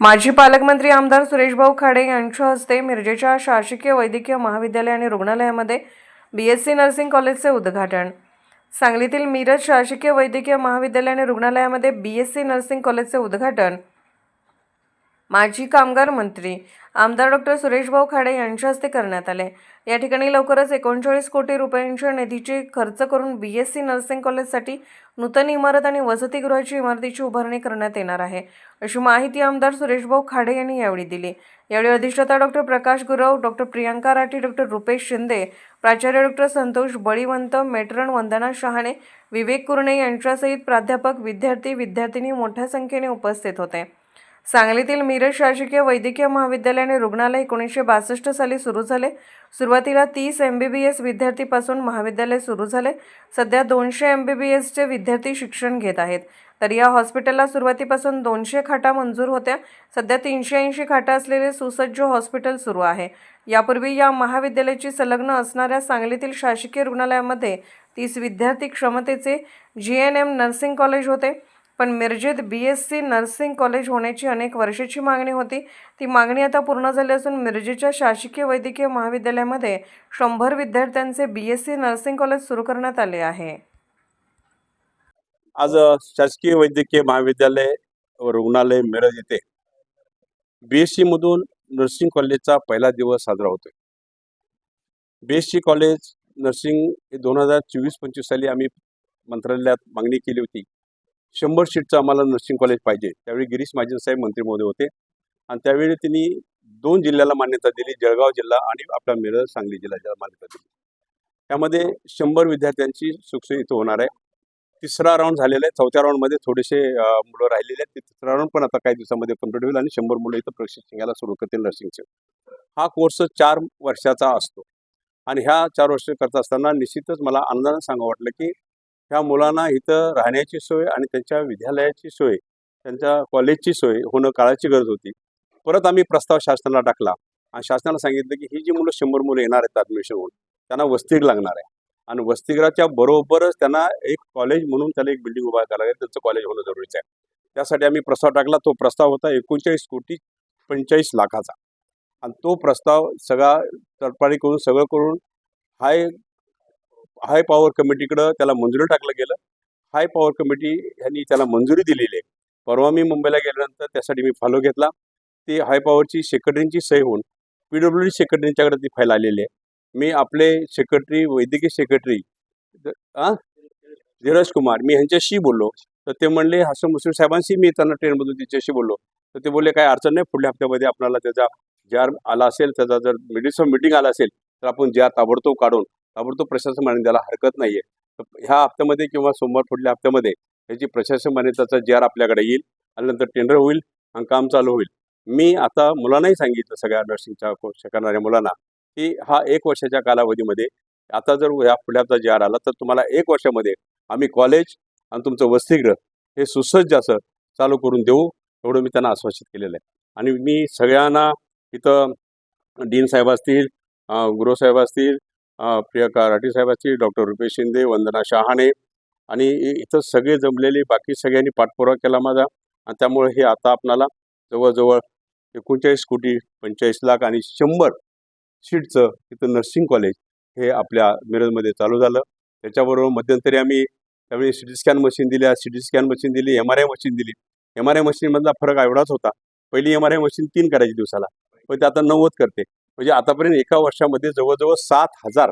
माजी पालकमंत्री आमदार सुरेशभाऊ खाडे यांच्या हस्ते मिरजेच्या शासकीय वैद्यकीय महाविद्यालय आणि रुग्णालयामध्ये बी एस सी नर्सिंग कॉलेजचे उद्घाटन. सांगलीतील मिरज शासकीय वैद्यकीय महाविद्यालय आणि रुग्णालयामध्ये बी एस सी नर्सिंग कॉलेजचे उद्घाटन. माजी कामगार मंत्री आमदार डॉक्टर सुरेशभाऊ खाडे यांच्या हस्ते करण्यात आले. या ठिकाणी लवकरच एकोणचाळीस कोटी रुपयांच्या निधीची खर्च करून बी एस सी नर्सिंग कॉलेजसाठी नूतन इमारत आणि वसतिगृहाची इमारतीची उभारणी करण्यात येणार आहे. अशी माहिती आमदार सुरेशभाऊ खाडे यांनी यावेळी दिली. यावेळी अधिष्ठाता doctor Prakash Gurav doctor Priyanka Rathi doctor Rupesh Shinde प्राचार्य डॉक्टर संतोष बळीवंत मेटरण वंदना शहाणे विवेक कुरणे यांच्यासहित प्राध्यापक विद्यार्थी विद्यार्थिनी मोठ्या संख्येने उपस्थित होते. सांगलीतील मिरज शासकीय वैद्यकीय महाविद्यालय आणि रुग्णालय एकोणीसशे बासष्ट साली सुरू झाले. सुरुवातीला तीस एम बी बी एस विद्यार्थीपासून महाविद्यालय सुरू झाले. सध्या दोनशे एम बी बी एसचे विद्यार्थी शिक्षण घेत आहेत. तर या हॉस्पिटलला सुरुवातीपासून दोनशे खाटा मंजूर होत्या. सध्या तीनशे ऐंशी खाटा असलेले सुसज्ज हॉस्पिटल सुरू आहे. यापूर्वी या महाविद्यालयाची संलग्न असणाऱ्या सांगलीतील शासकीय रुग्णालयामध्ये तीस विद्यार्थी क्षमतेचे G N M nursing college होते. पण मिरजेत B S C nursing college होण्याची अनेक वर्षाची मागणी होती. ती मागणी आता पूर्ण झाली असून मिरजेच्या शासकीय वैद्यकीय महाविद्यालयामध्ये शंभर विद्यार्थ्यांचे B S C nursing college सुरू करण्यात आले आहे. आज शासकीय वैद्यकीय महाविद्यालय व रुग्णालय मिरज येथे बी एस मधून नर्सिंग कॉलेजचा पहिला दिवस साजरा होतोय. B S C college nursing दोन हजार चोवीस पंचवीस साली आम्ही मंत्रालयात मागणी केली होती. शंभर सीटचं आम्हाला नर्सिंग कॉलेज पाहिजे. त्यावेळी गिरीश महाजन साहेब मंत्री महोदय होते. आणि त्यावेळी त्यांनी दोन जिल्ह्याला मान्यता दिली जळगाव जिल्हा आणि आपला मिरज सांगली जिल्ह्याला मान्यता दिली. त्यामध्ये शंभर विद्यार्थ्यांची सुखसोयी इथं होणार आहे. तिसरा राऊंड झालेला आहे. चौथ्या राऊंडमध्ये थोडेसे मुलं राहिलेले आहेत. ते तिसरा राऊंड पण आता काही दिवसामध्ये कंप्लीट होईल आणि शंभर मुलं इथं प्रशिक्षण घ्यायला सुरू करतील नर्सिंगचे हा कोर्स चार वर्षाचा असतो. आणि ह्या चार वर्ष करत असताना निश्चितच मला आनंदाने सांगावं वाटलं की ह्या मुलांना इथं राहण्याची सोय आणि त्यांच्या विद्यालयाची सोय त्यांच्या कॉलेजची सोय होणं काळाची गरज होती. परत आम्ही प्रस्ताव शासनाला टाकला आणि शासनाला सांगितलं की ही जी मुलं शंभर मुलं येणार आहेत ॲडमिशन होऊन त्यांना वसतिगृह लागणार आहे. आणि वसतिगृहाच्या बरोबरच त्यांना एक कॉलेज म्हणून त्याला एक बिल्डिंग उभा करायला लागेल त्यांचं कॉलेज होणं जरुरीचं आहे. त्यासाठी आम्ही प्रस्ताव टाकला. तो प्रस्ताव होता एकोणचाळीस कोटी पंचेचाळीस लाखाचा. आणि तो प्रस्ताव सगळा तडपाडी करून सगळं करून हाय हाय पॉवर कमिटीकडं त्याला मंजुरी टाकलं गेलं. हाय पॉवर कमिटी ह्यांनी त्याला मंजुरी दिलेली आहे. परवा मी मुंबईला गेल्यानंतर त्यासाठी मी फॉलो घेतला. ती हाय पॉवरची सेक्रेटरींची सही होऊन पी डब्ल्यू डी सेक्रेटरींच्याकडे ती फाईल आलेली आहे. मी आपले सेक्रेटरी वैद्यकीय सेक्रेटरी आ? धीरज कुमार मी ह्यांच्याशी बोललो. तर ते म्हणले हसन मुस्लिम साहेबांशी मी त्यांना ट्रेनमधून तिच्याशी बोललो. तर ते बोलले काय अडचण नाही पुढल्या हप्त्यामध्ये आपल्याला त्याचा जार आला असेल त्याचा जर मिडिसम मिटिंग आला असेल तर आपण जार ताबडतोब काढून ताबडतोब प्रशासन मान्य द्यायला हरकत नाही आहे तर ह्या हप्त्यामध्ये किंवा सोमवार पुढल्या हप्त्यामध्ये ह्याची प्रशासन मान्यताचा आर आपल्याकडे येईल आणि नंतर टेंडर होईल आणि काम चालू होईल. मी आता मुलांनाही सांगितलं सगळ्या नर्सिंगच्या कोर्स करणाऱ्या मुलांना की हा एक वर्षाच्या कालावधीमध्ये आता जर ह्या पुढ्याचा जी आर आला तर तुम्हाला एक वर्षामध्ये आम्ही कॉलेज आणि तुमचं वसतिगृह हे सुसज्ज असं चालू करून देऊ एवढं मी त्यांना आश्वासित केलेलं आहे. आणि मी सगळ्यांना इथं डीन साहेब असतील अं, गुरु साहेब असतील प्रियंका राठी डॉक्टर रुपेश शिंदे वंदना शहाणे आणि इथं सगळे जमलेले बाकी सगळ्यांनी पाठपुरावा केला माझा आणि त्यामुळे हे आता आपणाला जवळजवळ एकोणचाळीस कोटी पंचेचाळीस लाख आणि शंभर सीटचं इथं नर्सिंग कॉलेज हे आपल्या मिरजमध्ये चालू झालं. त्याच्याबरोबर मध्यंतरी आम्ही त्यावेळी सी टी स्कॅन मशीन दिल्या सी टी स्कॅन मशीन दिली एम आर आय मशीन दिली. एम आर आय मशीनमधला फरक एवढाच होता. पहिली एम आर आय मशीन तीन करायची दिवसाला. पण ते आता नव्वद करते. म्हणजे आतापर्यंत एका वर्षामध्ये जवळजवळ सात हजार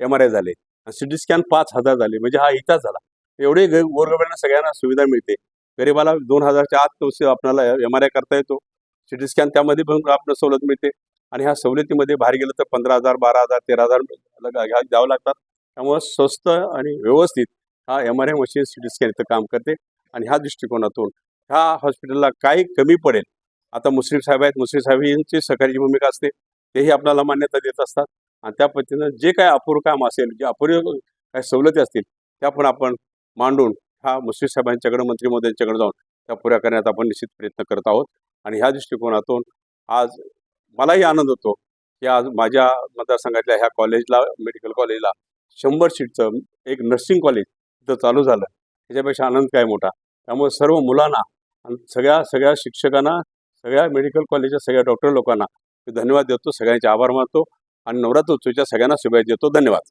एम आर आय झाले. सी टी स्कॅन पाच हजार झाले. म्हणजे हा इतिहास झाला. एवढे ग- गोरगरिबांना सगळ्यांना सुविधा मिळते. गरिबाला दोन हजारच्या आत तो आपल्याला एम आर आय करता येतो. सी टी स्कॅन त्यामध्ये पण आपल्याला सवलत मिळते. आणि ह्या सवलतीमध्ये बाहेर गेलं तर पंधरा हजार बारा हजार तेरा हजार लग- द्यावं लागतात. त्यामुळं स्वस्त आणि व्यवस्थित हा M R I machine C T scan इथं काम करते. आणि ह्या दृष्टिकोनातून ह्या हॉस्पिटलला काही कमी पडेल. आता मुस्लिम साहेब आहेत. मुस्लिम साहेब यांची सकाळची भूमिका असते. तेही आपल्याला मान्यता देत असतात. आणि त्या पद्धतीनं जे काय अपूर्व काम असेल जे अपूर्व काही सवलती असतील त्या पण आपण मांडून ह्या मुस्लिम साहेबांच्याकडे मंत्रीमोद्यांच्याकडे जाऊन त्या पुऱ्या करण्यात आपण निश्चित प्रयत्न करत आहोत. आणि ह्या दृष्टिकोनातून आज मलाही आनंद होतो की आज माझ्या मतदारसंघातल्या ह्या कॉलेजला मेडिकल कॉलेजला शंभर सीटचं एक नर्सिंग कॉलेज इथं चालू झालं. त्याच्यापेक्षा आनंद काय मोठा. त्यामुळे सर्व मुलांना आणि सगळ्या सगळ्या शिक्षकांना सगळ्या मेडिकल कॉलेजच्या सगळ्या डॉक्टर लोकांना धन्यवाद देतो. सगळ्यांचे आभार मानतो आणि नवरात्र उत्सवाच्या सगळ्यांना शुभेच्छा देतो. धन्यवाद.